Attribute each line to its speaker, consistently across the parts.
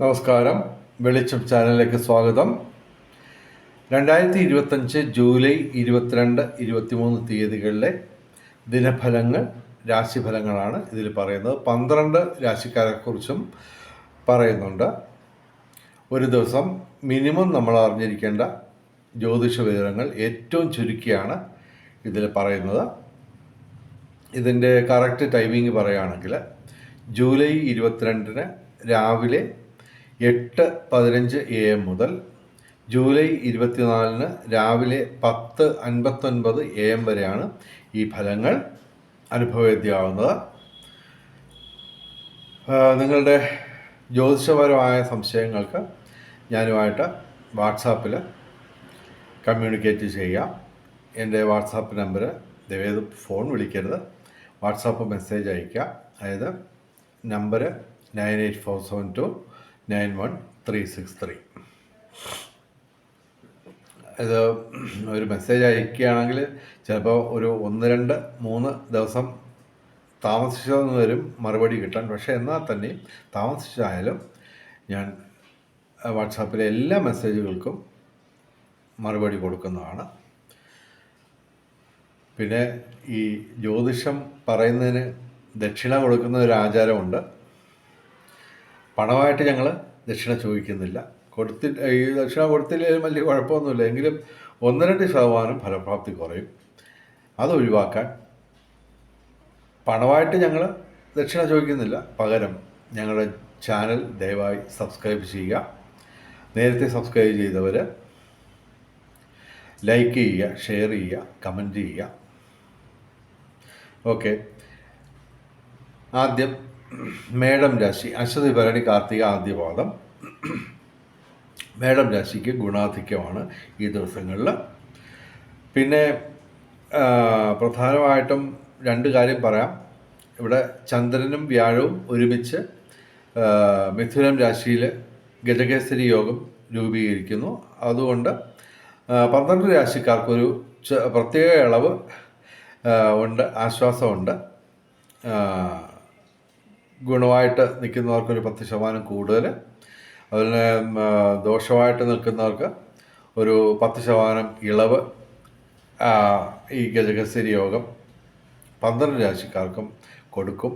Speaker 1: നമസ്കാരം. വെളിച്ചം ചാനലിലേക്ക് സ്വാഗതം. രണ്ടായിരത്തി ഇരുപത്തഞ്ച് ജൂലൈ ഇരുപത്തിരണ്ട് ഇരുപത്തിമൂന്ന് തീയതികളിലെ ദിനഫലങ്ങൾ രാശിഫലങ്ങളാണ് ഇതിൽ പറയുന്നത്. പന്ത്രണ്ട് രാശിക്കാരെക്കുറിച്ചും പറയുന്നുണ്ട്. ഒരു ദിവസം മിനിമം നമ്മൾ അറിഞ്ഞിരിക്കേണ്ട ജ്യോതിഷ വിവരങ്ങൾ ഏറ്റവും ചുരുക്കിയാണ് ഇതിൽ പറയുന്നത്. ഇതിന്റെ കറക്റ്റ് ടൈമിംഗ് പറയുകയാണെങ്കിൽ ജൂലൈ ഇരുപത്തിരണ്ടിന് രാവിലെ എട്ട് പതിനഞ്ച് എ എം മുതൽ ജൂലൈ ഇരുപത്തിനാലിന് രാവിലെ പത്ത് അൻപത്തൊൻപത് എ എം വരെയാണ് ഈ ഫലങ്ങൾ അനുഭവവേദ്യമാവുന്നത് നിങ്ങളുടെ ജ്യോതിഷപരമായ സംശയങ്ങൾക്ക് ഞാനുമായിട്ട് വാട്സാപ്പിൽ കമ്മ്യൂണിക്കേറ്റ് ചെയ്യാം. എന്റെ വാട്സാപ്പ് നമ്പർ ദയവേത് ഫോൺ വിളിക്കരുത്. വാട്സാപ്പ് മെസ്സേജ് അയയ്ക്കുക അതായത് number nine eight four seven two nine one three six three. ഇത് ഒരു മെസ്സേജ് അയക്കുകയാണെങ്കിൽ ചിലപ്പോൾ ഒരു ഒന്ന് രണ്ട് മൂന്ന് ദിവസം താമസിച്ചതെന്ന് വരും മറുപടി കിട്ടാൻ. പക്ഷേ എന്നാൽ തന്നെയും താമസിച്ചായാലും ഞാൻ വാട്സാപ്പിലെ എല്ലാ മെസ്സേജുകൾക്കും മറുപടി കൊടുക്കുന്നതാണ്. പിന്നെ ഈ ജ്യോതിഷം പറയുന്നതിന് ദക്ഷിണ കൊടുക്കുന്ന ഒരു ആചാരമുണ്ട്. പണമായിട്ട് ഞങ്ങൾ ദക്ഷിണ ചോദിക്കുന്നില്ല. കൊടുത്തി ഈ ദക്ഷിണ കൊടുത്തില്ലെങ്കിലും വലിയ കുഴപ്പമൊന്നുമില്ല. എങ്കിലും ഒന്ന് രണ്ട് ശതമാനം ഫലപ്രാപ്തി കുറയും. അത് ഒഴിവാക്കാൻ പണമായിട്ട് ഞങ്ങൾ ദക്ഷിണ ചോദിക്കുന്നില്ല. പകരം ഞങ്ങളുടെ ചാനൽ ദയവായി സബ്സ്ക്രൈബ് ചെയ്യുക. നേരത്തെ സബ്സ്ക്രൈബ് ചെയ്തവർ ലൈക്ക് ചെയ്യുക ഷെയർ ചെയ്യുക കമന്റ് ചെയ്യുക. ഓക്കെ. ആദ്യം മേടം രാശി അശ്വതി ഭരണി കാർത്തിക ആദ്യപാദം. മേടം രാശിക്ക് ഗുണാധിക്യമാണ് ഈ ദിവസങ്ങളിൽ. പിന്നെ പ്രധാനമായിട്ടും രണ്ട് കാര്യം പറയാം. ഇവിടെ ചന്ദ്രനും വ്യാഴവും ഒരുമിച്ച് മിഥുനം രാശിയിൽ ഗജകേസരി യോഗം രൂപീകരിക്കുന്നു. അതുകൊണ്ട് പന്ത്രണ്ട് രാശിക്കാർക്കൊരു പ്രത്യേക ഇളവ് ഉണ്ട് ആശ്വാസമുണ്ട്. ആ, നിൽക്കുന്നവർക്ക് ഒരു പത്ത് ശതമാനം കൂടുതൽ. അതുപോലെ ദോഷമായിട്ട് നിൽക്കുന്നവർക്ക് ഒരു പത്ത് ശതമാനം ഇളവ് ഈ ഗജകസ്ഥിരി യോഗം പന്ത്രണ്ട് രാശിക്കാർക്കും കൊടുക്കും.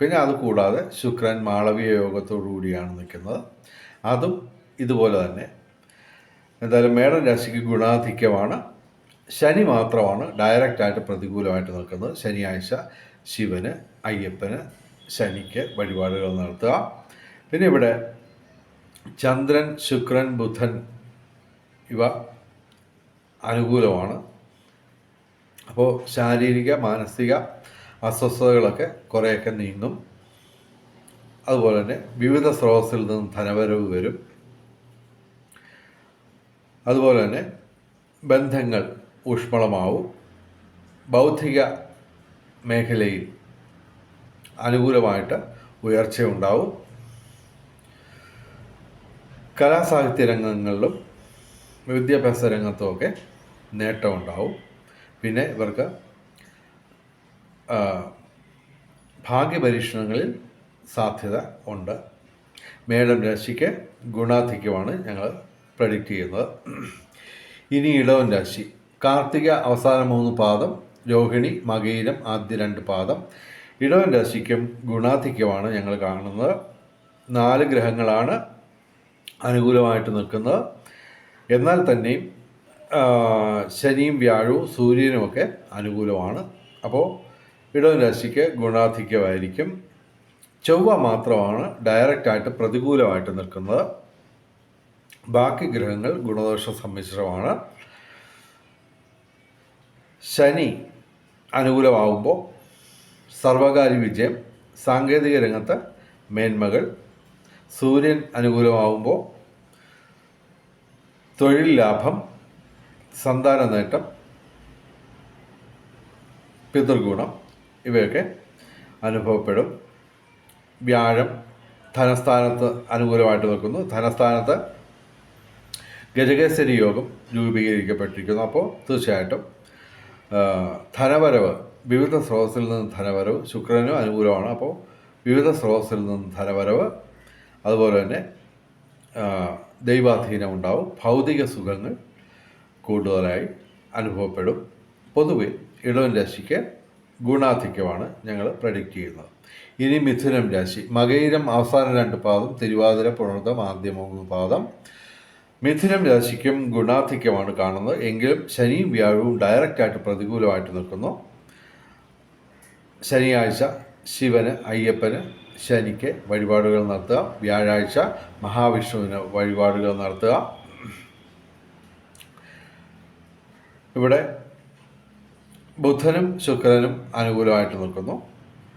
Speaker 1: പിന്നെ അത് കൂടാതെ ശുക്രൻ മാളവീയ യോഗത്തോടു കൂടിയാണ് നിൽക്കുന്നത്. അതും ഇതുപോലെ തന്നെ. എന്തായാലും മേടൻ രാശിക്ക് ഗുണാധിക്യമാണ്. ശനി മാത്രമാണ് ഡയറക്റ്റായിട്ട് പ്രതികൂലമായിട്ട് നിൽക്കുന്നത്. ശനിയാഴ്ച ശിവന് അയ്യപ്പന് ശനിക്ക് വഴിപാടുകൾ നടത്തുക. പിന്നെ ഇവിടെ ചന്ദ്രൻ ശുക്രൻ ബുധൻ ഇവ അനുകൂലമാണ്. അപ്പോൾ ശാരീരിക മാനസിക അസ്വസ്ഥതകളൊക്കെ കുറേയൊക്കെ നീങ്ങും. അതുപോലെ തന്നെ വിവിധ സ്രോതസ്സിൽ നിന്നും ധനവരവ് വരും. അതുപോലെ തന്നെ ബന്ധങ്ങൾ ഊഷ്മളമാവും. ബൗദ്ധിക മേഖലയിൽ അനുകൂലമായിട്ട് ഉയർച്ചയുണ്ടാവും. കലാസാഹിത്യ രംഗങ്ങളിലും വിദ്യാഭ്യാസ രംഗത്തുമൊക്കെ നേട്ടമുണ്ടാവും. പിന്നെ ഇവർക്ക് ഭാഗ്യപരീക്ഷണങ്ങളിൽ സാധ്യത ഉണ്ട്. മേഡം രാശിക്ക് ഗുണാധിക്യമാണ് ഞങ്ങൾ പ്രഡിക്റ്റ് ചെയ്യുന്നത്. ഇനി ഇടവൻ രാശി. കാർത്തിക അവസാന മൂന്ന് പാദം രോഹിണി മകയിരം ആദ്യ രണ്ട് പാദം ഇടവൻ രാശിക്കും ഗുണാധിക്യമാണ് ഞങ്ങൾ കാണുന്നത്. നാല് ഗ്രഹങ്ങളാണ് അനുകൂലമായിട്ട് നിൽക്കുന്നത്. എന്നാൽ തന്നെയും ശനിയും വ്യാഴവും സൂര്യനുമൊക്കെ അനുകൂലമാണ്. അപ്പോൾ ഇടവൻ രാശിക്ക് ഗുണാധിക്യമായിരിക്കും. ചൊവ്വ മാത്രമാണ് ഡയറക്റ്റായിട്ട് പ്രതികൂലമായിട്ട് നിൽക്കുന്നത്. ബാക്കി ഗ്രഹങ്ങൾ ഗുണദോഷ സമ്മിശ്രമാണ്. ശനി അനുകൂലമാവുമ്പോൾ സർവകാര്യ വിജയം സാങ്കേതിക രംഗത്ത് മേന്മകൾ സൂര്യൻ അനുകൂലമാവുമ്പോൾ തൊഴിൽ ലാഭം സന്താന നേട്ടം പിതൃഗുണം ഇവയൊക്കെ അനുഭവപ്പെടും. വ്യാഴം ധനസ്ഥാനത്ത് അനുകൂലമായിട്ട് നിൽക്കുന്നു. ധനസ്ഥാനത്ത് ഗജകേസരി യോഗം രൂപീകരിക്കപ്പെട്ടിരിക്കുന്നു. അപ്പോൾ തീർച്ചയായിട്ടും ധനവരവ് വിവിധ സ്രോതസ്സിൽ നിന്ന് ധനവരവ് ശുക്രനും അനുകൂലമാണ്. അപ്പോൾ വിവിധ സ്രോതസ്സിൽ നിന്ന് ധനവരവ് അതുപോലെ തന്നെ ദൈവാധീനം ഉണ്ടാവും. ഭൗതിക സുഖങ്ങൾ കൂടുതലായി അനുഭവപ്പെടും. പൊതുവെ ഇടവൻ രാശിക്ക് ഗുണാധിക്യമാണ് ഞങ്ങൾ പ്രഡിക്റ്റ് ചെയ്യുന്നത്. ഇനി മിഥുനം രാശി മകയിരം അവസാന രണ്ട് പാദം തിരുവാതിര പുണർതം ആദ്യ മൂന്ന് പാദം. മിഥുനം രാശിക്കും ഗുണാധിക്യമാണ് കാണുന്നത്. എങ്കിലും ശനിയും വ്യാഴവും ഡയറക്റ്റായിട്ട് പ്രതികൂലമായിട്ട് നിൽക്കുന്നു. ശനിയാഴ്ച ശിവന് അയ്യപ്പന് ശനിക്ക് വഴിപാടുകൾ നടത്തുക. വ്യാഴാഴ്ച മഹാവിഷ്ണുവിന് വഴിപാടുകൾ നടത്തുക. ഇവിടെ ബുധനും ശുക്രനും അനുകൂലമായിട്ട് നിൽക്കുന്നു.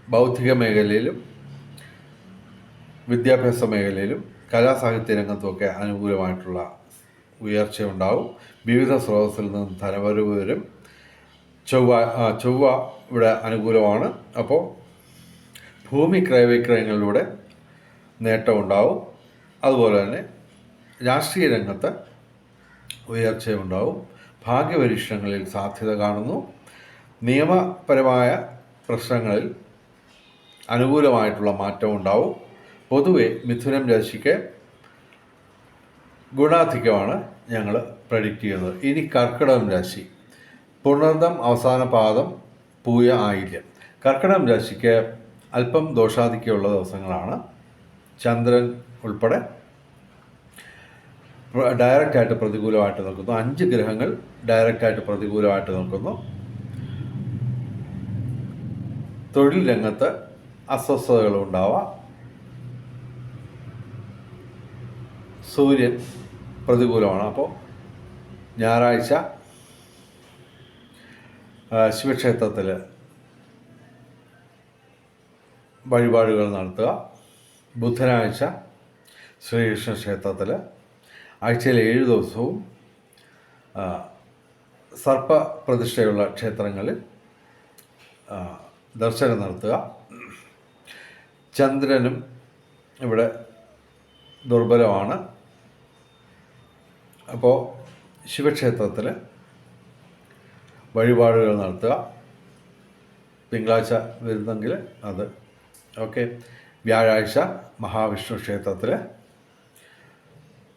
Speaker 1: ബൗദ്ധിക മേഖലയിലും വിദ്യാഭ്യാസ മേഖലയിലും കലാസാഹിത്യ രംഗത്തുമൊക്കെ അനുകൂലമായിട്ടുള്ള ഉയർച്ചയുണ്ടാവും. വിവിധ സ്രോതസ്സിൽ നിന്നും ധനവരവ് വരും ചൊവ്വ ചൊവ്വ ഇവിടെ അനുകൂലമാണ്. അപ്പോൾ ഭൂമി ക്രയവിക്രയങ്ങളിലൂടെ നേട്ടമുണ്ടാവും അതുപോലെ തന്നെ രാഷ്ട്രീയ രംഗത്ത് ഉയർച്ചയുണ്ടാവും. ഭാഗ്യപരീക്ഷണങ്ങളിൽ സാധ്യത കാണുന്നു. നിയമപരമായ പ്രശ്നങ്ങളിൽ അനുകൂലമായിട്ടുള്ള മാറ്റം ഉണ്ടാവും. പൊതുവെ മിഥുനം രാശിക്ക് ഗുണാധിക്യമാണ് ഞങ്ങൾ പ്രഡിക്റ്റ് ചെയ്യുന്നത്. ഇനി കർക്കിടകം രാശി. പുണർദം അവസാന പാദം പൂയ ആയില്യം. കർക്കിടകം രാശിക്ക് അല്പം ദോഷാധിക്യമുള്ള ദിവസങ്ങളാണ്. ചന്ദ്രൻ ഉൾപ്പെടെ ഡയറക്റ്റായിട്ട് പ്രതികൂലമായിട്ട് നിൽക്കുന്നു. അഞ്ച് ഗ്രഹങ്ങൾ ഡയറക്റ്റായിട്ട് പ്രതികൂലമായിട്ട് നിൽക്കുന്നു. തൊഴിൽ രംഗത്ത് അസ്വസ്ഥതകളുണ്ടാവാം സൂര്യൻ പ്രതികൂലമാണ്. അപ്പോൾ ഞായറാഴ്ച ശിവക്ഷേത്രത്തിൽ വഴിപാടുകൾ നടത്തുക. ബുധനാഴ്ച ശ്രീകൃഷ്ണ ക്ഷേത്രത്തിൽ ആഴ്ചയിൽ ഏഴ് ദിവസവും സർപ്പപ്രതിഷ്ഠയുള്ള ക്ഷേത്രങ്ങളിൽ ദർശനം നടത്തുക. ചന്ദ്രനും ഇവിടെ ദുർബലമാണ്. അപ്പോൾ ശിവക്ഷേത്രത്തിൽ വഴിപാടുകൾ നടത്തുക. തിങ്കളാഴ്ച വരുന്നെങ്കിൽ അത്. ഓക്കെ. വ്യാഴാഴ്ച മഹാവിഷ്ണു ക്ഷേത്രത്തിൽ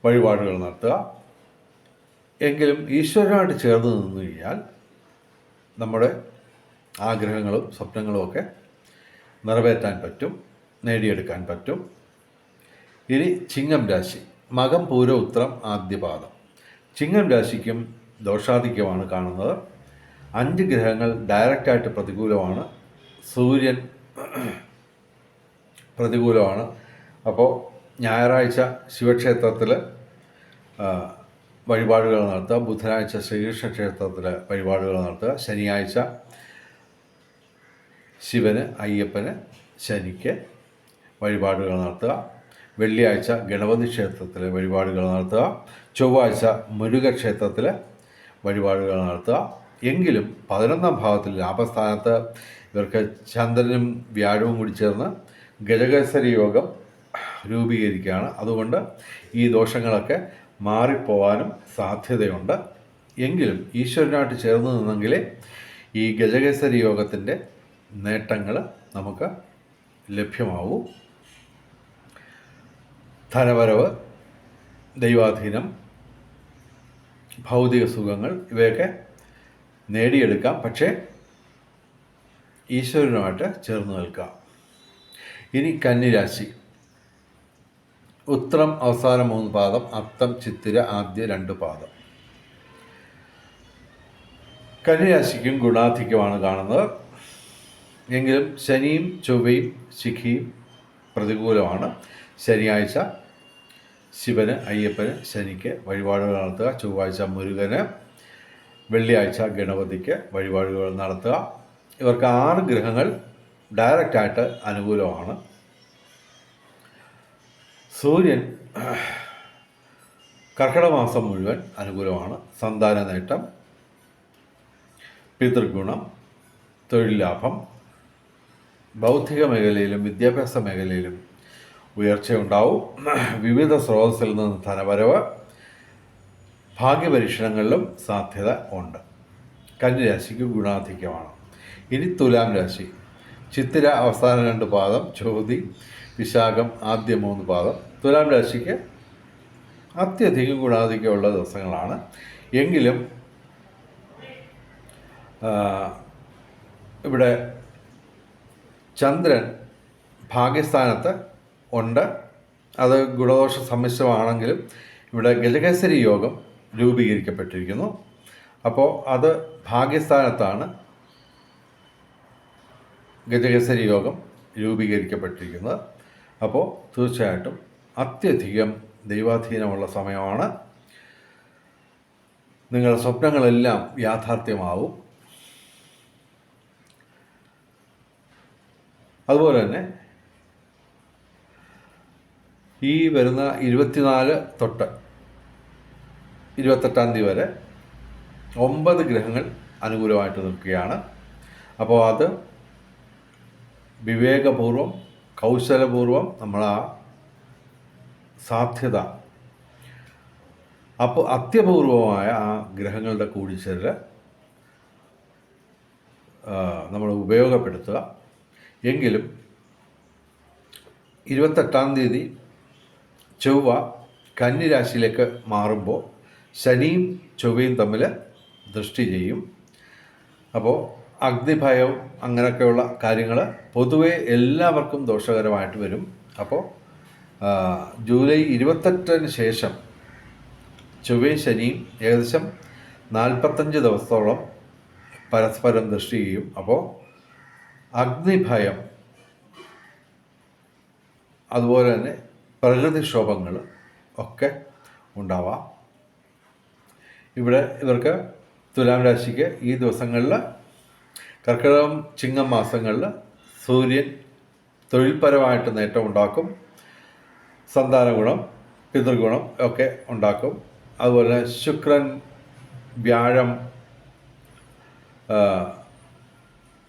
Speaker 1: വഴിപാടുകൾ നടത്തുക. എങ്കിലും ഈശ്വരനുമായിട്ട് ചേർന്ന് നിന്നു കഴിഞ്ഞാൽ നമ്മുടെ ആഗ്രഹങ്ങളും സ്വപ്നങ്ങളും ഒക്കെ നിറവേറ്റാൻ പറ്റും നേടിയെടുക്കാൻ പറ്റും. ഇനി ചിങ്ങം രാശി. മകം പൂര ഉത്രം ആദ്യപാദം. ചിങ്ങം രാശിക്കും ദോഷാധിക്യമാണ് കാണുന്നത്. അഞ്ച് ഗ്രഹങ്ങൾ ഡയറക്റ്റായിട്ട് പ്രതികൂലമാണ്. സൂര്യൻ പ്രതികൂലമാണ്. അപ്പോൾ ഞായറാഴ്ച ശിവക്ഷേത്രത്തിൽ വഴിപാടുകൾ നടത്തുക. ബുധനാഴ്ച ശ്രീകൃഷ്ണ ക്ഷേത്രത്തിൽ വഴിപാടുകൾ നടത്തുക. ശനിയാഴ്ച ശിവന് അയ്യപ്പന് ശനിക്ക് വഴിപാടുകൾ നടത്തുക. വെള്ളിയാഴ്ച ഗണപതി ക്ഷേത്രത്തിൽ വഴിപാടുകൾ നടത്തുക. ചൊവ്വാഴ്ച മുരുകക്ഷേത്രത്തിൽ വഴിപാടുകൾ നടത്തുക. എങ്കിലും പതിനൊന്നാം ഭാവത്തിൽ ലാഭസ്ഥാനത്ത് ഇവർക്ക് ചന്ദ്രനും വ്യാഴവും കൂടി ചേർന്ന് ഗജകേസരി യോഗം രൂപീകരിക്കുകയാണ്. അതുകൊണ്ട് ഈ ദോഷങ്ങളൊക്കെ മാറിപ്പോവാനും സാധ്യതയുണ്ട്. എങ്കിലും ഈശ്വരനായിട്ട് ചേർന്ന് നിന്നെങ്കിലേ ഈ ഗജകേസരി യോഗത്തിന്റെ നേട്ടങ്ങൾ നമുക്ക് ലഭ്യമാവൂ. ധനവരവ് ദൈവാധീനം ഭൗതിക സുഖങ്ങൾ ഇവയൊക്കെ നേടിയെടുക്കാം. പക്ഷേ ഈശ്വരനുമായിട്ട് ചേർന്ന് നിൽക്കാം. ഇനി കന്നിരാശി. ഉത്രം അവസാന മൂന്ന് പാദം അത്തം ചിത്തിര ആദ്യ രണ്ട് പാദം. കന്നിരാശിക്കും ഗുണാധിക്യമാണ് കാണുന്നത്. എങ്കിലും ശനിയും ചൊവ്വയും ശിഖിയും പ്രതികൂലമാണ്. ശനിയാഴ്ച ശിവന് അയ്യപ്പന് ശനിക്ക് വഴിപാടുകൾ നടത്തുക. ചൊവ്വാഴ്ച മുരുകന് വെള്ളിയാഴ്ച ഗണപതിക്ക് വഴിപാടുകൾ നടത്തുക. ഇവർക്ക് ആറ് ഗ്രഹങ്ങൾ ഡയറക്റ്റായിട്ട് അനുകൂലമാണ്. സൂര്യൻ കർക്കിടമാസം മുഴുവൻ അനുകൂലമാണ്. സന്താന നേട്ടം പിതൃഗുണം തൊഴിൽ ലാഭം ബൗദ്ധിക മേഖലയിലും വിദ്യാഭ്യാസ മേഖലയിലും ഉയർച്ചയുണ്ടാവും. വിവിധ സ്രോതസ്സിൽ നിന്ന് ധനവരവ് ഭാഗ്യപരീക്ഷണങ്ങളിലും സാധ്യത ഉണ്ട്. കന്നിരാശിക്ക് ഗുണാധിക്യമാണ്. ഇനി തുലാം രാശി. ചിത്തിര അവസാന രണ്ട് പാദം ചോതി വിശാഖം ആദ്യ മൂന്ന് പാദം. തുലാം രാശിക്ക് അത്യധികം ഗുണാധിക്യമുള്ള ദിവസങ്ങളാണ്. എങ്കിലും ഇവിടെ ചന്ദ്രൻ ഭാഗ്യസ്ഥാനത്ത് ഉണ്ട്. അത് ഗുണദോഷ സമ്മിശ്രമാണെങ്കിലും ഇവിടെ ഗജകേസരി യോഗം രൂപീകരിക്കപ്പെട്ടിരിക്കുന്നു. അപ്പോൾ അത് ഭാഗ്യസ്ഥാനത്താണ് ഗജകേസരി യോഗം രൂപീകരിക്കപ്പെട്ടിരിക്കുന്നത്. അപ്പോൾ തീർച്ചയായിട്ടും അത്യധികം ദൈവാധീനമുള്ള സമയമാണ്. നിങ്ങളുടെ സ്വപ്നങ്ങളെല്ലാം യാഥാർത്ഥ്യമാവും. അതുപോലെ തന്നെ ഈ വരുന്ന ഇരുപത്തിനാല് തൊട്ട് ഇരുപത്തെട്ടാം തീയതി വരെ ഒമ്പത് ഗ്രഹങ്ങൾ അനുകൂലമായിട്ട് നിൽക്കുകയാണ്. അപ്പോൾ അത് വിവേകപൂർവം കൗശലപൂർവം നമ്മൾ ആ സാധ്യത. അപ്പോൾ അത്യപൂർവമായ ആ ഗ്രഹങ്ങളുടെ കൂടിച്ചേരൽ നമ്മൾ ഉപയോഗപ്പെടുത്തുക. എങ്കിലും ഇരുപത്തെട്ടാം തീയതി ചൊവ്വ കന്നിരാശിയിലേക്ക് മാറുമ്പോൾ ശനിയും ചൊവ്വയും തമ്മിൽ ദൃഷ്ടി ചെയ്യും. അപ്പോൾ അഗ്നിഭയവും അങ്ങനെയൊക്കെയുള്ള കാര്യങ്ങൾ പൊതുവെ എല്ലാവർക്കും ദോഷകരമായിട്ട് വരും. അപ്പോൾ ജൂലൈ ഇരുപത്തെട്ടിന് ശേഷം ചൊവ്വയും ശനിയും ഏകദേശം നാൽപ്പത്തഞ്ച് ദിവസത്തോളം പരസ്പരം ദൃഷ്ടി ചെയ്യും. അപ്പോൾ അഗ്നിഭയം അതുപോലെ തന്നെ പ്രകൃതിക്ഷോഭങ്ങൾ ഒക്കെ ഉണ്ടാവാം. ഇവിടെ ഇവർക്ക് തുലാം രാശിക്ക് ഈ ദിവസങ്ങളിൽ കർക്കിടകം ചിങ്ങം മാസങ്ങളിൽ സൂര്യൻ തൊഴിൽപരമായിട്ട് നേട്ടം ഉണ്ടാക്കും. സന്താന ഗുണം പിതൃഗുണം ഒക്കെ ഉണ്ടാക്കും. അതുപോലെ ശുക്രൻ വ്യാഴം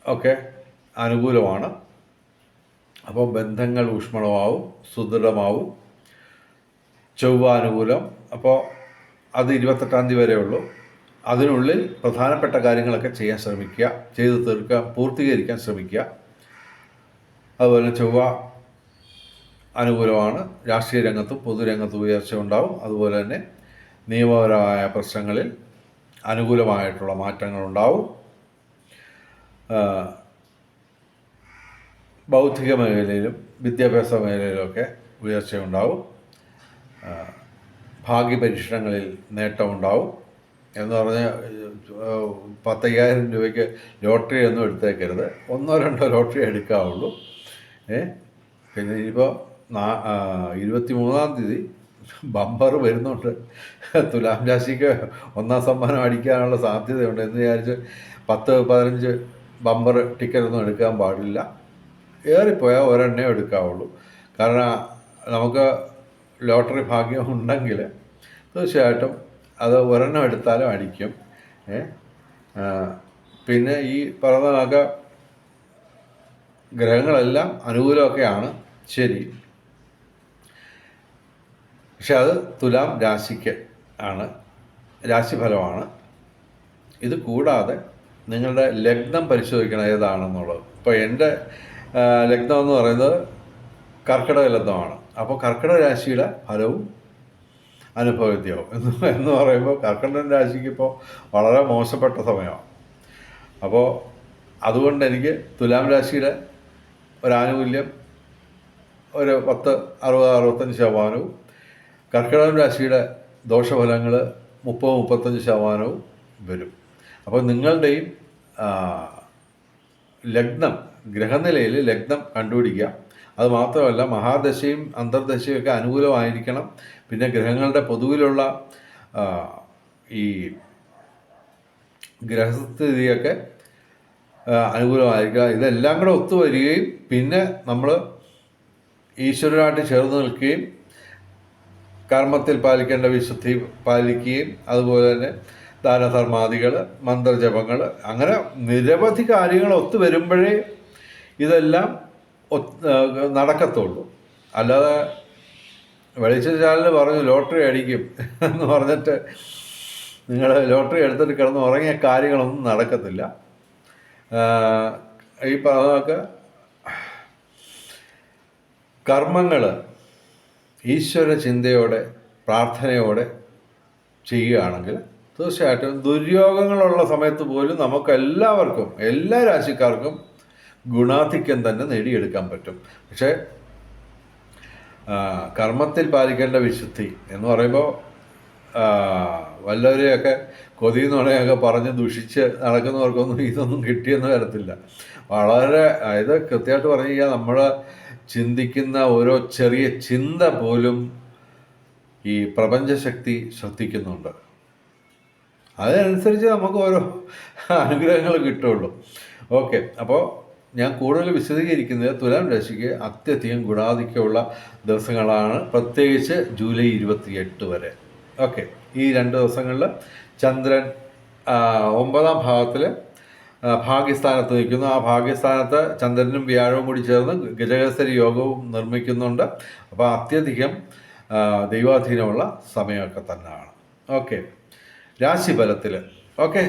Speaker 1: ഒക്കെ അനുകൂലമാണ്. അപ്പോൾ ബന്ധങ്ങൾ ഊഷ്മളമാവും സുദൃഢമാവും. ചൊവ്വ അനുകൂലം. അപ്പോൾ അത് ഇരുപത്തെട്ടാം തീയതി വരെ ഉള്ളൂ. അതിനുള്ളിൽ പ്രധാനപ്പെട്ട കാര്യങ്ങളൊക്കെ ചെയ്യാൻ ശ്രമിക്കുക ചെയ്തു തീർക്കുക പൂർത്തീകരിക്കാൻ ശ്രമിക്കുക. അതുപോലെ ചൊവ്വ അനുകൂലമാണ്. രാഷ്ട്രീയ രംഗത്തും പൊതുരംഗത്തും ഉയർച്ച ഉണ്ടാവും. അതുപോലെ തന്നെ നിയമപരമായ പ്രശ്നങ്ങളിൽ അനുകൂലമായിട്ടുള്ള മാറ്റങ്ങൾ ഉണ്ടാവും. ബൗദ്ധിക മേഖലയിലും വിദ്യാഭ്യാസ മേഖലയിലുമൊക്കെ ഉയർച്ചയുണ്ടാവും ഭാഗ്യപരീക്ഷണങ്ങളിൽ നേട്ടമുണ്ടാവും. എന്ന് പറഞ്ഞാൽ ഏഹ്, പത്തയ്യായിരം രൂപയ്ക്ക് ലോട്ടറി ഒന്നും എടുത്തേക്കരുത്. ഒന്നോ രണ്ടോ ലോട്ടറി എടുക്കാവുള്ളൂ. ഏ പിന്നെ ഇനിയിപ്പോൾ നാ ഇരുപത്തി മൂന്നാം തീയതി ബമ്പർ വരുന്നുണ്ട്. തുലാം രാശിക്ക് ഒന്നാം സമ്മാനം അടിക്കാനുള്ള സാധ്യതയുണ്ട് എന്ന് വിചാരിച്ച് പത്ത് പതിനഞ്ച് ബമ്പർ ടിക്കറ്റ് ഒന്നും എടുക്കാൻ പാടില്ല. ഏറിപ്പോയാൽ ഒരെണ്ണേ എടുക്കാവുള്ളൂ. കാരണം നമുക്ക് ലോട്ടറി ഭാഗ്യം ഉണ്ടെങ്കിൽ തീർച്ചയായിട്ടും അത് ഒരെണ്ണം എടുത്താലും അടിക്കും. പിന്നെ ഈ പറഞ്ഞ ഗ്രഹങ്ങളെല്ലാം അനുകൂലമൊക്കെയാണ്. ശരി. പക്ഷെ അത് തുലാം രാശിക്ക് ആണ്. രാശിഫലമാണ്. ഇത് കൂടാതെ നിങ്ങളുടെ ലഗ്നം പരിശോധിക്കണം ഏതാണെന്നുള്ളത്. ഇപ്പോൾ എന്റെ ലഗ്നം എന്ന് പറയുന്നത് കർക്കിടക ലഗ്നമാണ്. അപ്പോൾ കർക്കിടക രാശിയുടെ ഫലവും അനുഭവത്യാവും എന്ന് എന്ന് പറയുമ്പോൾ കർക്കിടക രാശിക്ക് ഇപ്പോൾ വളരെ മോശപ്പെട്ട സമയമാണ്. അപ്പോൾ അതുകൊണ്ട് എനിക്ക് തുലാം രാശിയുടെ ഒരാനുകൂല്യം ഒരു പത്ത് അറുപത് അറുപത്തഞ്ച് ശതമാനവും കർക്കിടകം രാശിയുടെ ദോഷഫലങ്ങൾ മുപ്പത് മുപ്പത്തഞ്ച് ശതമാനവും വരും. അപ്പോൾ നിങ്ങളുടെയും ലഗ്നം ഗ്രഹനിലയിൽ ലഗ്നം കണ്ടുപിടിക്കുക. അത് മാത്രമല്ല മഹാദശയും അന്തർദശയും ഒക്കെ അനുകൂലമായിരിക്കണം. പിന്നെ ഗ്രഹങ്ങളുടെ പൊതുവിലുള്ള ഈ ഗ്രഹസ്ഥിതിയൊക്കെ അനുകൂലമായിരിക്കുക ഇതെല്ലാം കൂടെ ഒത്തുവരികയും പിന്നെ നമ്മൾ ഈശ്വരനായിട്ട് ചേർന്ന് നിൽക്കുകയും കർമ്മത്തിൽ പാലിക്കേണ്ട വിശുദ്ധി പാലിക്കുകയും അതുപോലെ തന്നെ ദാനധർമാദികൾ മന്ത്രജപങ്ങൾ അങ്ങനെ നിരവധി കാര്യങ്ങൾ ഒത്തു വരുമ്പോഴേ ഇതെല്ലാം നടക്കത്തുള്ളൂ. അല്ലാതെ വെളിച്ച ചാനൽ പറഞ്ഞു ലോട്ടറി അടിക്കും എന്ന് പറഞ്ഞിട്ട് നിങ്ങൾ ലോട്ടറി എടുത്തിട്ട് കിടന്ന് ഉറങ്ങിയ കാര്യങ്ങളൊന്നും നടക്കത്തില്ല. ഈ പറഞ്ഞൊക്കെ കർമ്മങ്ങൾ ഈശ്വര ചിന്തയോടെ പ്രാർത്ഥനയോടെ ചെയ്യുകയാണെങ്കിൽ തീർച്ചയായിട്ടും ദുര്യോഗങ്ങളുള്ള സമയത്ത് പോലും നമുക്കെല്ലാവർക്കും എല്ലാ രാശിക്കാർക്കും ഗുണാധിക്യം തന്നെ നേടിയെടുക്കാൻ പറ്റും. പക്ഷേ കർമ്മത്തിൽ പാലിക്കേണ്ട വിശുദ്ധി എന്ന് പറയുമ്പോൾ വല്ലവരെയൊക്കെ കൊതി എന്ന് പറയുകയൊക്കെ പറഞ്ഞ് ദുഷിച്ച് നടക്കുന്നവർക്കൊന്നും ഇതൊന്നും കിട്ടിയെന്ന് വരത്തില്ല. വളരെ ഇത് കൃത്യമായിട്ട് പറഞ്ഞു കഴിഞ്ഞാൽ നമ്മൾ ചിന്തിക്കുന്ന ഓരോ ചെറിയ ചിന്ത പോലും ഈ പ്രപഞ്ചശക്തി ശ്രദ്ധിക്കുന്നുണ്ട്. അതിനനുസരിച്ച് നമുക്ക് ഓരോ അനുഗ്രഹങ്ങൾ കിട്ടുള്ളൂ ഓക്കെ അപ്പോൾ ഞാൻ കൂടുതൽ വിശദീകരിക്കുന്നത് തുലാം രാശിക്ക് അത്യധികം ഗുണാധിക്യമുള്ള ദിവസങ്ങളാണ്. പ്രത്യേകിച്ച് ജൂലൈ ഇരുപത്തിയെട്ട് വരെ. ഓക്കെ. ഈ രണ്ട് ദിവസങ്ങളിൽ ചന്ദ്രൻ ഒമ്പതാം ഭാഗത്തിൽ ഭാഗ്യസ്ഥാനത്ത് നിൽക്കുന്നു. ആ ഭാഗ്യസ്ഥാനത്ത് ചന്ദ്രനും വ്യാഴവും കൂടി ചേർന്ന് ഗജകേസരി യോഗവും നിർമ്മിക്കുന്നുണ്ട്. അപ്പോൾ അത്യധികം ദൈവാധീനമുള്ള സമയമൊക്കെ തന്നെയാണ്. ഓക്കെ. രാശിഫലത്തിൽ. ഓക്കെ.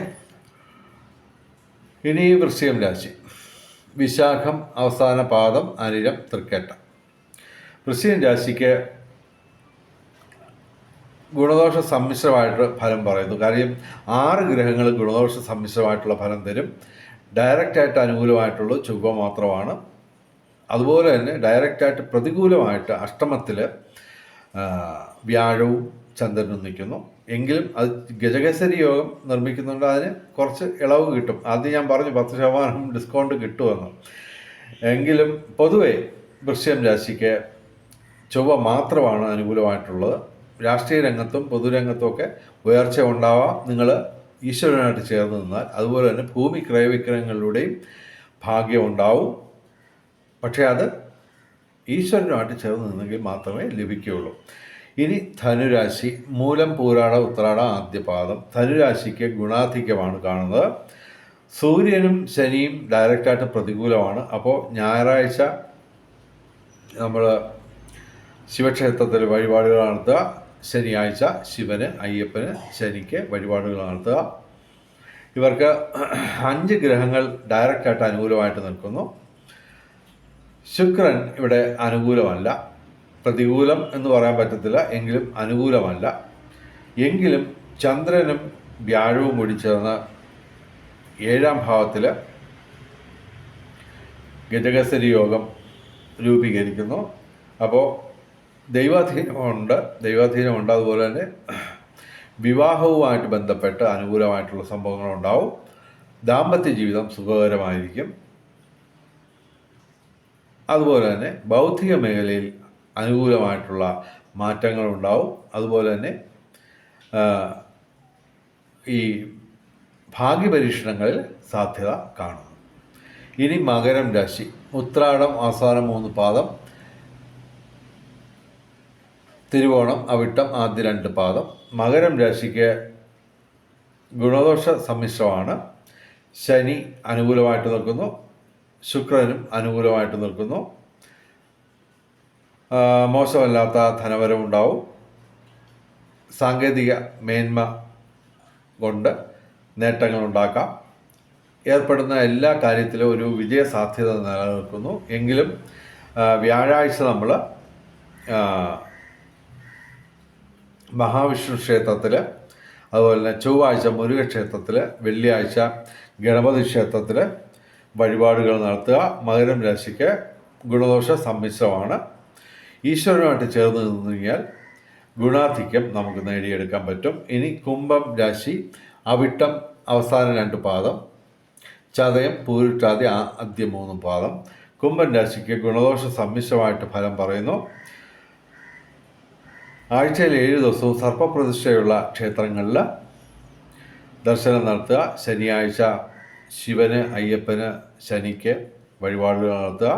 Speaker 1: ഇനി വൃശ്ചികം രാശി. വിശാഖം അവസാന പാദം അനിരം തൃക്കേട്ട. വൃശ്ചിക രാശിക്ക് ഗുണദോഷ സമ്മിശ്രമായിട്ട് ഫലം പറയുന്നു. കാര്യം ആറ് ഗ്രഹങ്ങൾ ഗുണദോഷ സമ്മിശ്രമായിട്ടുള്ള ഫലം തരും. ഡയറക്റ്റായിട്ട് അനുകൂലമായിട്ടുള്ളത് ചൊവ്വ മാത്രമാണ്. അതുപോലെ തന്നെ ഡയറക്റ്റായിട്ട് പ്രതികൂലമായിട്ട് അഷ്ടമത്തിൽ വ്യാഴവും ചന്ദ്രനും നിൽക്കുന്നു. എങ്കിലും അത് ഗജകേസരി യോഗം നിർമ്മിക്കുന്നുണ്ട് അതിന് കുറച്ച് ഇളവ് കിട്ടും. ആദ്യം ഞാൻ പറഞ്ഞു പത്ത് ശതമാനം ഡിസ്കൗണ്ട് കിട്ടുമെന്ന്. എങ്കിലും പൊതുവെ വൃശ്യം രാശിക്ക് ചൊവ്വ മാത്രമാണ് അനുകൂലമായിട്ടുള്ളത്. രാഷ്ട്രീയ രംഗത്തും പൊതുരംഗത്തും ഒക്കെ ഉയർച്ച ഉണ്ടാവാം. നിങ്ങൾ ഈശ്വരനായിട്ട് ചേർന്ന് നിന്നാൽ അതുപോലെ തന്നെ ഭൂമി ക്രയവിക്രയങ്ങളിലൂടെയും ഭാഗ്യം ഉണ്ടാവും. പക്ഷേ അത് ഈശ്വരനുമായിട്ട് ചേർന്ന് നിന്നെങ്കിൽ മാത്രമേ ലഭിക്കുകയുള്ളൂ. ഇനി ധനുരാശി മൂലം പൂരാട ഉത്രാട ആദ്യപാദം ധനുരാശിക്ക് ഗുണാധിക്യമാണ് കാണുന്നത്. സൂര്യനും ശനിയും ഡയറക്റ്റായിട്ട് പ്രതികൂലമാണ്. അപ്പോൾ ഞായറാഴ്ച നമ്മൾ ശിവക്ഷേത്രത്തിൽ വഴിപാടുകൾ നടത്തുക. ശനിയാഴ്ച ശിവന് അയ്യപ്പന് ശനിക്ക് വഴിപാടുകൾ നടത്തുക. ഇവർക്ക് അഞ്ച് ഗ്രഹങ്ങൾ ഡയറക്റ്റായിട്ട് അനുകൂലമായിട്ട് നിൽക്കുന്നു. ശുക്രൻ ഇവിടെ അനുകൂലമല്ല. പ്രതികൂലം എന്ന് പറയാൻ പറ്റത്തില്ല എങ്കിലും അനുകൂലമല്ല. എങ്കിലും ചന്ദ്രനും വ്യാഴവും കൂടി ചേർന്ന് ഏഴാം ഭാവത്തിൽ ഗജകസരി യോഗം രൂപീകരിക്കുന്നു. അപ്പോൾ ദൈവാധീനമുണ്ട് ദൈവാധീനമുണ്ട്. അതുപോലെ തന്നെ വിവാഹവുമായിട്ട് ബന്ധപ്പെട്ട് അനുകൂലമായിട്ടുള്ള സംഭവങ്ങളുണ്ടാവും. ദാമ്പത്യ ജീവിതം സുഖകരമായിരിക്കും. അതുപോലെ തന്നെ ബൗദ്ധിക മേഖലയിൽ അനുകൂലമായിട്ടുള്ള മാറ്റങ്ങളുണ്ടാവും. അതുപോലെ തന്നെ ഈ ഭാഗ്യപരീക്ഷണങ്ങളിൽ സാധ്യത കാണുന്നു. ഇനി മകരം രാശി. ഉത്രാടം അവസാനം മൂന്ന് പാദം. തിരുവോണം അവിട്ടം ആദ്യ രണ്ട് പാദം. മകരം രാശിക്ക് ഗുണദോഷ സമ്മിശ്രമാണ്. ശനി അനുകൂലമായിട്ട് നിൽക്കുന്നു. ശുക്രനും അനുകൂലമായിട്ട് നിൽക്കുന്നു. മോശമല്ലാത്ത ധനവരവുണ്ടാവും സാങ്കേതിക മേന്മ കൊണ്ട് നേട്ടങ്ങൾ ഉണ്ടാക്കാം. ഏർപ്പെടുന്ന എല്ലാ കാര്യത്തിലും ഒരു വിജയ സാധ്യത നിലനിൽക്കുന്നു. എങ്കിലും വ്യാഴാഴ്ച നമ്മൾ മഹാവിഷ്ണു ക്ഷേത്രത്തിൽ അതുപോലെ തന്നെ ചൊവ്വാഴ്ച മുരുക ക്ഷേത്രത്തിൽ വെള്ളിയാഴ്ച ഗണപതി ക്ഷേത്രത്തിൽ വഴിപാടുകൾ നടത്തുക. മകരം രാശിക്ക് ഗുണദോഷ സമ്മിശ്രമാണ്. ഈശ്വരനുമായിട്ട് ചേർന്ന് നിന്ന് കഴിഞ്ഞാൽ ഗുണാധിക്യം നമുക്ക് നേടിയെടുക്കാൻ പറ്റും. ഇനി കുംഭം രാശി അവിട്ടം അവസാന രണ്ട് പാദം ചതയം പൂരിട്ടാതി ആദ്യ മൂന്ന് പാദം. കുംഭം രാശിക്ക് ഗുണദോഷ സമ്മിശ്രമായിട്ട് ഫലം പറയുന്നു. ആഴ്ചയിൽ ഏഴ് ദിവസവും സർപ്പപ്രതിഷ്ഠയുള്ള ക്ഷേത്രങ്ങളിൽ ദർശനം നടത്തുക. ശനിയാഴ്ച ശിവന് അയ്യപ്പന് ശനിക്ക് വഴിപാടുകൾ നടത്തുക.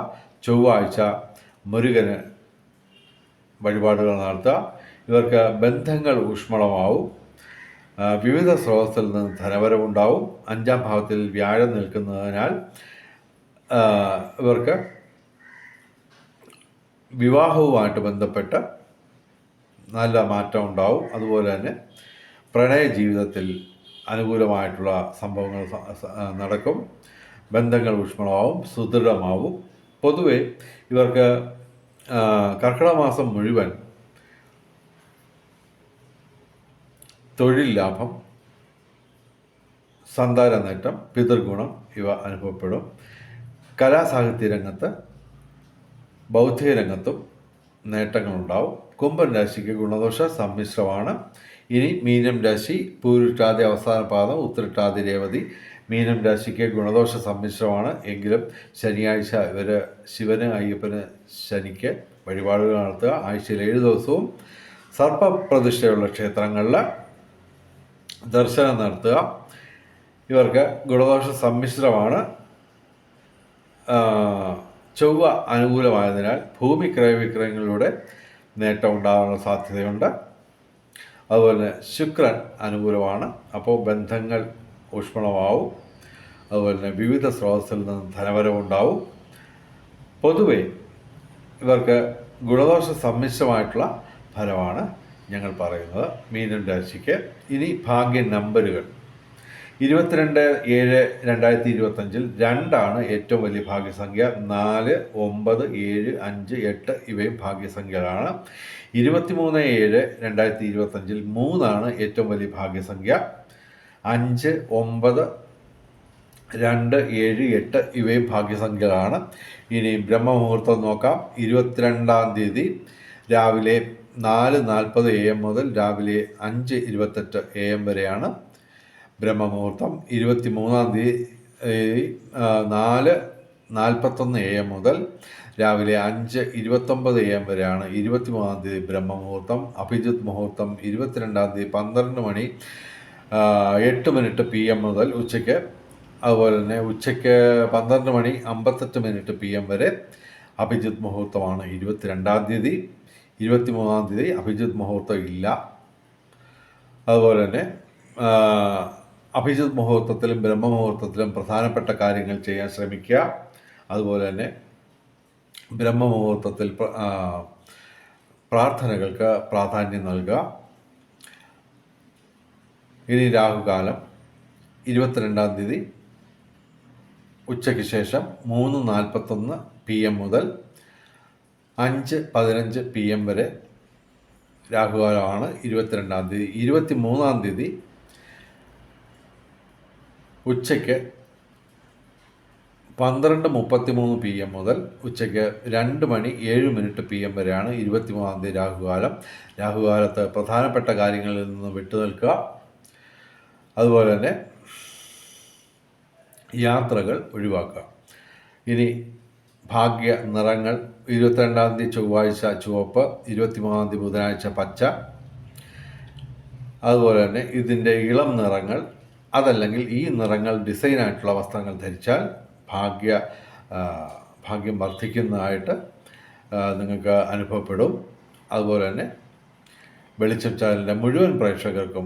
Speaker 1: ചൊവ്വാഴ്ച മുരുകന് വഴിപാടുകൾ നടത്തുക. ഇവർക്ക് ബന്ധങ്ങൾ ഊഷ്മളമാവും. വിവിധ സ്രോതസ്സിൽ നിന്ന് ധനവരവുണ്ടാവും. അഞ്ചാം ഭാവത്തിൽ വ്യാഴം നിൽക്കുന്നതിനാൽ ഇവർക്ക് വിവാഹവുമായിട്ട് ബന്ധപ്പെട്ട് നല്ല മാറ്റം ഉണ്ടാവും. അതുപോലെ തന്നെ പ്രണയ ജീവിതത്തിൽ അനുകൂലമായിട്ടുള്ള സംഭവങ്ങൾ നടക്കും. ബന്ധങ്ങൾ ഊഷ്മളമാവും സുദൃഢമാവും. പൊതുവെ ഇവർക്ക് കർക്കിടക മാസം മുഴുവൻ തൊഴിൽ ലാഭം സന്താന നേട്ടം പിതൃഗുണം ഇവ അനുഭവപ്പെടും. കലാസാഹിത്യ രംഗത്ത് ബൗദ്ധിക രംഗത്തും നേട്ടങ്ങളുണ്ടാവും. കുംഭൻ രാശിക്ക് ഗുണദോഷ സമ്മിശ്രമാണ്. ഇനി മീനം രാശി പൂരിട്ടാതി അവസാന പാദം ഉത്തരട്ടാതി രേവതി മീനം രാശിക്ക് ഗുണദോഷ സമ്മിശ്രമാണ്. എങ്കിലും ശനിയാഴ്ച ഇവർ ശിവന് അയ്യപ്പന് ശനിക്ക് വഴിപാടുകൾ നടത്തുക. ആഴ്ചയിൽ ഏഴ് ദിവസവും സർപ്പപ്രതിഷ്ഠയുള്ള ക്ഷേത്രങ്ങളിൽ ദർശനം നടത്തുക. ഇവർക്ക് ഗുണദോഷ സമ്മിശ്രമാണ്. ചൊവ്വ അനുകൂലമായതിനാൽ ഭൂമി ക്രയവിക്രയങ്ങളിലൂടെ നേട്ടം ഉണ്ടാകാനുള്ള സാധ്യതയുണ്ട്. അതുപോലെ ശുക്രൻ അനുകൂലമാണ്. അപ്പോൾ ബന്ധങ്ങൾ ഊഷ്മളമാവും. അതുപോലെ തന്നെ വിവിധ സ്രോതസ്സിൽ നിന്ന് ധനവരവുണ്ടാവും പൊതുവെ ഇവർക്ക് ഗുണദോഷ സമ്മിശ്രമായിട്ടുള്ള ഫലമാണ് ഞങ്ങൾ പറയുന്നത് മീനം രാശിക്ക്. ഇനി ഭാഗ്യ നമ്പറുകൾ ഇരുപത്തിരണ്ട് ഏഴ് രണ്ടായിരത്തി ഇരുപത്തഞ്ചിൽ രണ്ടാണ് ഏറ്റവും വലിയ ഭാഗ്യസംഖ്യ. നാല് ഒമ്പത് ഏഴ് അഞ്ച് എട്ട് ഇവയും ഭാഗ്യസംഖ്യകളാണ്. ഇരുപത്തിമൂന്ന് ഏഴ് രണ്ടായിരത്തി ഇരുപത്തഞ്ചിൽ മൂന്നാണ് ഏറ്റവും വലിയ ഭാഗ്യസംഖ്യ. അഞ്ച് ഒമ്പത് രണ്ട് ഏഴ് എട്ട് ഇവയും ഭാഗ്യസംഖ്യകളാണ്. ഇനി ബ്രഹ്മമുഹൂർത്തം നോക്കാം. ഇരുപത്തിരണ്ടാം തീയതി രാവിലെ നാല് നാൽപ്പത് എ എം മുതൽ രാവിലെ അഞ്ച് ഇരുപത്തെട്ട് എ എം വരെയാണ് ബ്രഹ്മമുഹൂർത്തം. ഇരുപത്തി മൂന്നാം തീയതി നാല് നാൽപ്പത്തൊന്ന് എ എം മുതൽ രാവിലെ അഞ്ച് ഇരുപത്തൊമ്പത് എ എം വരെയാണ് ഇരുപത്തി മൂന്നാം തീയതി ബ്രഹ്മമുഹൂർത്തം. അഭിജിത് മുഹൂർത്തം ഇരുപത്തിരണ്ടാം തീയതി പന്ത്രണ്ട് മണി എട്ട് മിനിറ്റ് പി എം മുതൽ ഉച്ചയ്ക്ക്. അതുപോലെ തന്നെ ഉച്ചയ്ക്ക് പന്ത്രണ്ട് മണി അമ്പത്തെട്ട് മിനിറ്റ് പി എം വരെ അഭിജിത് മുഹൂർത്തമാണ്. ഇരുപത്തിരണ്ടാം തീയതി ഇരുപത്തി മൂന്നാം തീയതി അഭിജിത് മുഹൂർത്തം ഇല്ല. അതുപോലെ തന്നെ അഭിജിത് മുഹൂർത്തത്തിലും ബ്രഹ്മമുഹൂർത്തത്തിലും പ്രധാനപ്പെട്ട കാര്യങ്ങൾ ചെയ്യാൻ ശ്രമിക്കുക. അതുപോലെ തന്നെ ബ്രഹ്മമുഹൂർത്തത്തിൽ പ്രാർത്ഥനകൾക്ക് പ്രാധാന്യം നൽകുക. ഇനി രാഹുകാലം ഇരുപത്തിരണ്ടാം തീയതി ഉച്ചയ്ക്ക് ശേഷം മൂന്ന് നാൽപ്പത്തൊന്ന് പി എം മുതൽ അഞ്ച് പതിനഞ്ച് പി എം വരെ രാഹുകാലമാണ് ഇരുപത്തിരണ്ടാം തീയതി. ഇരുപത്തി മൂന്നാം തീയതി ഉച്ചയ്ക്ക് പന്ത്രണ്ട് മുപ്പത്തി മൂന്ന് പി എം മുതൽ ഉച്ചയ്ക്ക് രണ്ട് മണി ഏഴ് മിനിറ്റ് പി എം വരെയാണ് മൂന്നാം തീയതി രാഹുകാലം. രാഹുകാലത്ത് പ്രധാനപ്പെട്ട കാര്യങ്ങളിൽ നിന്ന് വിട്ടുനിൽക്കുക. അതുപോലെ തന്നെ യാത്രകൾ ഒഴിവാക്കുക. ഇനി ഭാഗ്യ നിറങ്ങൾ ഇരുപത്തിരണ്ടാം തീയതി ചൊവ്വാഴ്ച ചുവപ്പ് മൂന്നാം തീയതി ബുധനാഴ്ച പച്ച. അതുപോലെ തന്നെ ഇതിന്റെ ഇളം നിറങ്ങൾ അതല്ലെങ്കിൽ ഈ നിറങ്ങൾ ഡിസൈനായിട്ടുള്ള വസ്ത്രങ്ങൾ ധരിച്ചാൽ ഭാഗ്യ ഭാഗ്യം വർദ്ധിക്കുന്നതായിട്ട് നിങ്ങൾക്ക് അനുഭവപ്പെടും. അതുപോലെ തന്നെ വെളിച്ചം ചാനലിന്റെ മുഴുവൻ പ്രേക്ഷകർക്കും